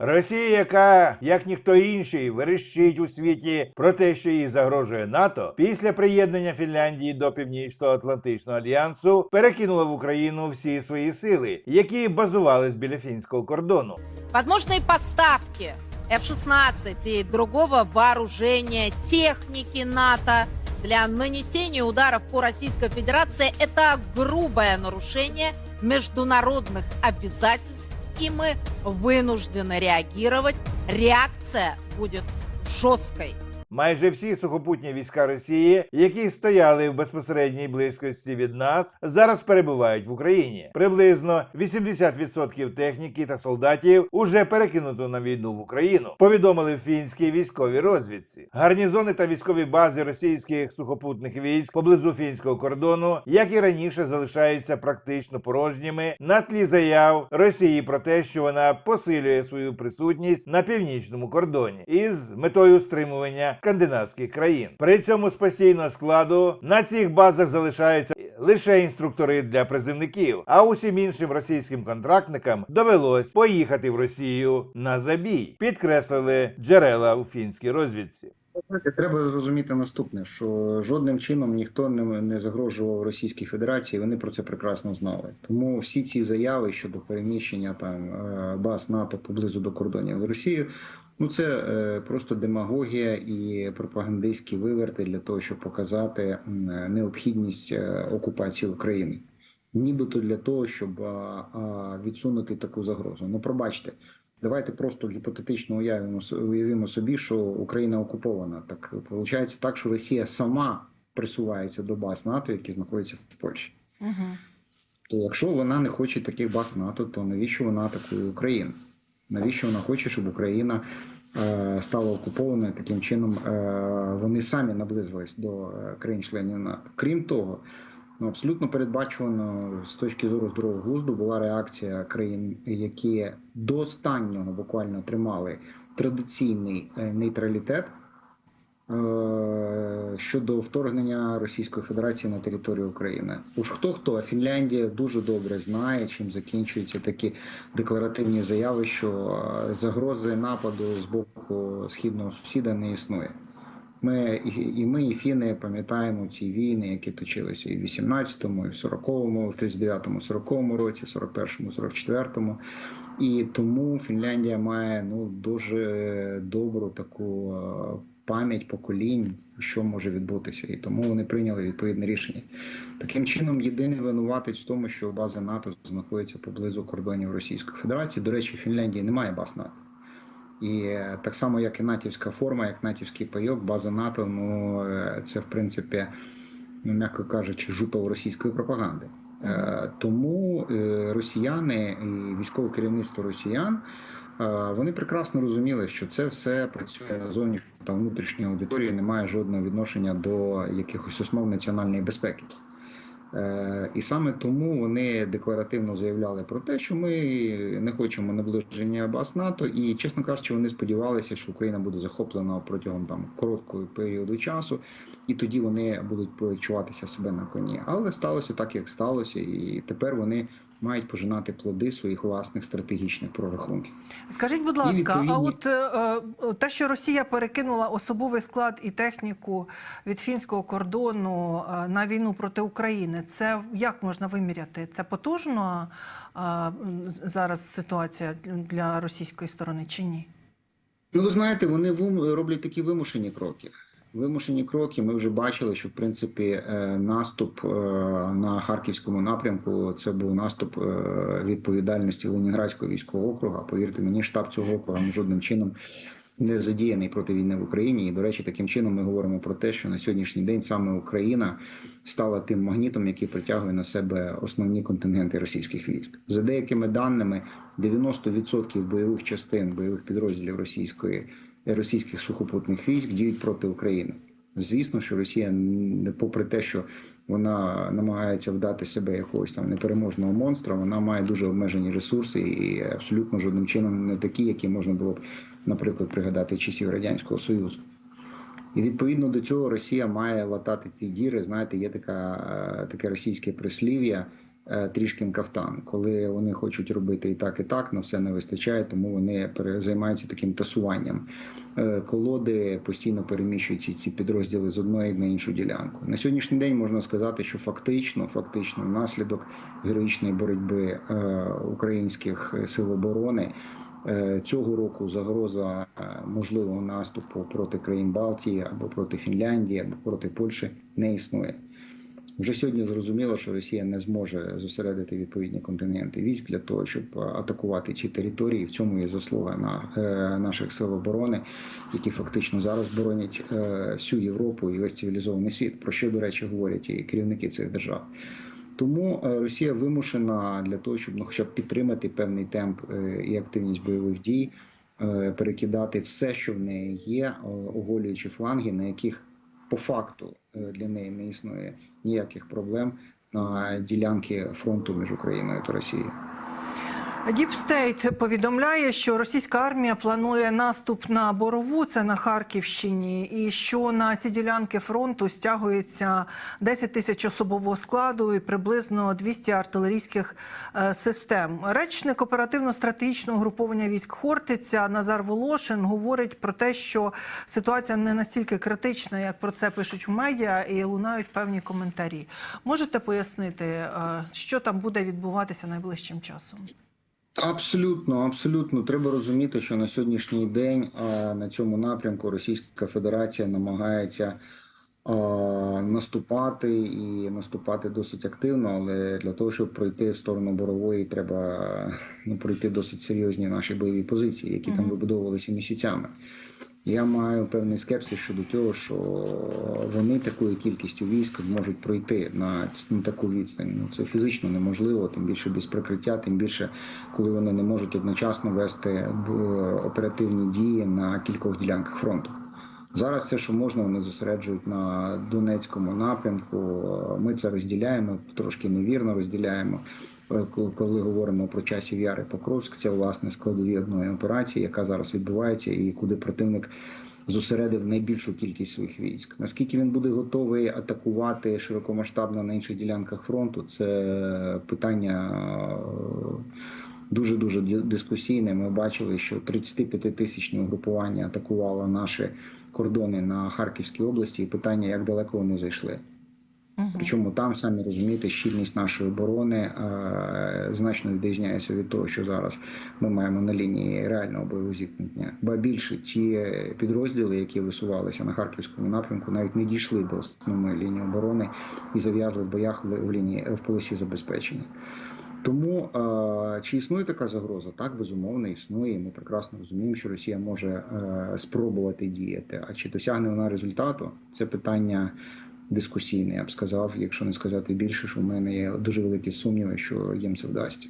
Росія, яка як ніхто інший верещить у світі про те, що їй загрожує НАТО, після приєднання Фінляндії до Північно-Атлантичного альянсу перекинула в Україну всі свої сили, які базувались біля фінського кордону. Возможные поставки F-16 и другого вооружения, техники НАТО для нанесения ударов по Российской Федерации – это грубое нарушение международных обязательств, и мы вынуждены реагировать. Реакция будет жесткой. Майже всі сухопутні війська Росії, які стояли в безпосередній близькості від нас, зараз перебувають в Україні. Приблизно 80% техніки та солдатів уже перекинуто на війну в Україну. Повідомили в фінській військовій розвідці. Гарнізони та військові бази російських сухопутних військ поблизу фінського кордону, як і раніше, залишаються практично порожніми на тлі заяв Росії про те, що вона посилює свою присутність на північному кордоні із метою стримування скандинавських країн. При цьому з постійного складу на цих базах залишаються лише інструктори для призивників, а усім іншим російським контрактникам довелось поїхати в Росію на забій, підкреслили джерела у фінській розвідці. Треба зрозуміти наступне: що жодним чином ніхто не, не загрожував Російській Федерації. Вони про це прекрасно знали. Тому всі ці заяви щодо переміщення там е, баз НАТО поблизу до кордонів з Росією. Ну це е, просто демагогія і пропагандистські виверти для того, щоб показати м, необхідність е, окупації України, нібито для того, щоб а, а, відсунути таку загрозу. Ну пробачте, Давайте просто гіпотетично уявимо уявімо собі, що Україна окупована. Так виходить так, що Росія сама присувається до баз НАТО, які знаходяться в Польщі. То якщо вона не хоче таких баз НАТО, то навіщо вона атакує Україну? Навіщо вона хоче, щоб Україна е, стала окупованою? Таким чином е, вони самі наблизились до е, країн-членів НАТО. Крім того, ну абсолютно передбачувано з точки зору здорового глузду була реакція країн, які до останнього буквально тримали традиційний нейтралітет. Е, Щодо вторгнення Російської Федерації на територію України, уж хто хто, а Фінляндія дуже добре знає, чим закінчуються такі декларативні заяви, що е, загрози нападу з боку східного сусіда не існує. Ми і- ми, і фіни пам'ятаємо ці війни, які точилися і в 18-му, і в 40-му, в 39-му, 40-му році, 41-му, 44-му. І тому Фінляндія має ну дуже добру таку е, пам'ять поколінь, що може відбутися, і тому вони прийняли відповідне рішення. Таким чином, єдиний винуватець в тому, що бази НАТО знаходяться поблизу кордонів Російської Федерації. До речі, в Фінляндії немає баз НАТО. І е, так само, як і натівська форма, як натівський пайок, база НАТО, ну е, це в принципі, ну м'яко кажучи, жупел російської пропаганди. Е, Тому росіяни і військове керівництво росіян вони прекрасно розуміли, що це все працює на зовнішню та внутрішню аудиторію, не має жодного відношення до якихось основ національної безпеки. Е, І саме тому вони декларативно заявляли про те, що ми не хочемо наближення баз НАТО, і чесно кажучи, вони сподівалися, що Україна буде захоплена протягом там короткого періоду часу, і тоді вони будуть почуватися себе на коні. Але сталося так, як сталося, і тепер вони мають пожинати плоди своїх власних стратегічних прорахунків. Скажіть, будь ласка, відповідні- а от е, е, те, що Росія перекинула особовий склад і техніку від фінського кордону е, на війну проти України, це як можна виміряти? Це потужно е, зараз ситуація для російської сторони чи ні? Ну, ви знаєте, вони вим- роблять такі вимушені кроки. Вимушені кроки. Ми вже бачили, що в принципі е, наступ е, на харківському напрямку це був наступ е, відповідальності Ленінградського військового округу. Повірте мені, штаб цього округу жодним чином не задіяний проти війни в Україні. І до речі, таким чином ми говоримо про те, що на сьогоднішній день саме Україна стала тим магнітом, який притягує на себе основні контингенти російських військ. За деякими даними, 90% бойових частин бойових підрозділів російської російських сухопутних військ діють проти України. Звісно, що Росія, попри те, що вона намагається вдати себе якогось там непереможного монстра, вона має дуже обмежені ресурси і абсолютно жодним чином не такі, які можна було б, наприклад, пригадати часів радянського союзу. І відповідно до цього Росія має латати ті діри. Знаєте, є така, е, таке російське прислів'я. Е, трішкін кафтан, коли вони хочуть робити і так, і так, на все не вистачає, тому вони займаються таким тасуванням. Е, Колоди постійно переміщують ці- підрозділи з одної на іншу ділянку. На сьогоднішній день можна сказати, що фактично, фактично, внаслідок героїчної боротьби е, українських сил оборони. Цього року загроза можливого наступу проти країн Балтії або проти Фінляндії, або проти Польщі не існує. Вже сьогодні зрозуміло, що Росія не зможе зосередити відповідні контингенти військ для того, щоб е, атакувати ці території. В цьому є заслуга на е, наших сил оборони, які фактично зараз боронять е, всю Європу і весь цивілізований світ. Про що, до речі, говорять і керівники цих держав. Тому Росія вимушена для того, щоб ну, хоча б підтримати певний темп і активність бойових дій, перекидати все, що в неї є, оголюючи фланги, на яких по факту е, для неї не існує ніяких проблем на ділянки фронту між Україною та Росією. State повідомляє, що російська армія планує наступ на Борову, це на Харківщині, і що на ці ділянки фронту стягується 10 тисяч особового складу і приблизно 200 артилерійських е, систем. Речник оперативно-стратегічного груповання військ Хортиця Назар Волошин говорить про те, що ситуація не настільки критична, як про це пишуть в медіа, і лунають певні коментарі. Можете пояснити, е, що там буде відбуватися найближчим часом? Абсолютно, абсолютно. Треба розуміти, що на сьогоднішній день а, на цьому напрямку Російська Федерація намагається а, наступати і наступати досить активно, але для того, щоб пройти в сторону борової, треба ну, пройти досить серйозні наші бойові позиції, які там вибудовувалися місяцями. Я маю певний скепсис щодо того, що вони такою кількістю військ можуть пройти на ну, таку відстань. Ну це фізично неможливо, тим більше без прикриття, тим більше коли вони не можуть одночасно вести оперативні дії на кількох ділянках фронту. Зараз все, що можна, вони зосереджують на Донецькому напрямку. Ми це розділяємо, трошки невірно розділяємо. Е, Коли говоримо про часів Яри Покровськ, це власне складові одної операції, яка зараз відбувається, і куди противник зосередив найбільшу кількість своїх військ. Наскільки він буде готовий атакувати широкомасштабно на інших ділянках фронту, це питання дуже дуже дискусійне. Ми бачили, що 35 тисячне угрупування атакувало наші кордони на Харківській області, і питання, як далеко вони зайшли. Причому там самі розумієте, щільність нашої оборони е, значно відрізняється від того, що зараз ми маємо на лінії реального бойового зіткнення. Ба більше ті підрозділи, які висувалися на харківському напрямку, навіть не дійшли до основної лінії оборони і зав'язли в боях в лінії в полосі забезпечення. Тому чи існує така загроза? Так, безумовно, існує. Ми прекрасно розуміємо, що Росія може е, спробувати діяти. А чи досягне вона результату? Це питання дискусійне. Я б сказав, якщо не сказати більше, що в мене є дуже великі сумніви, що їм це вдасться.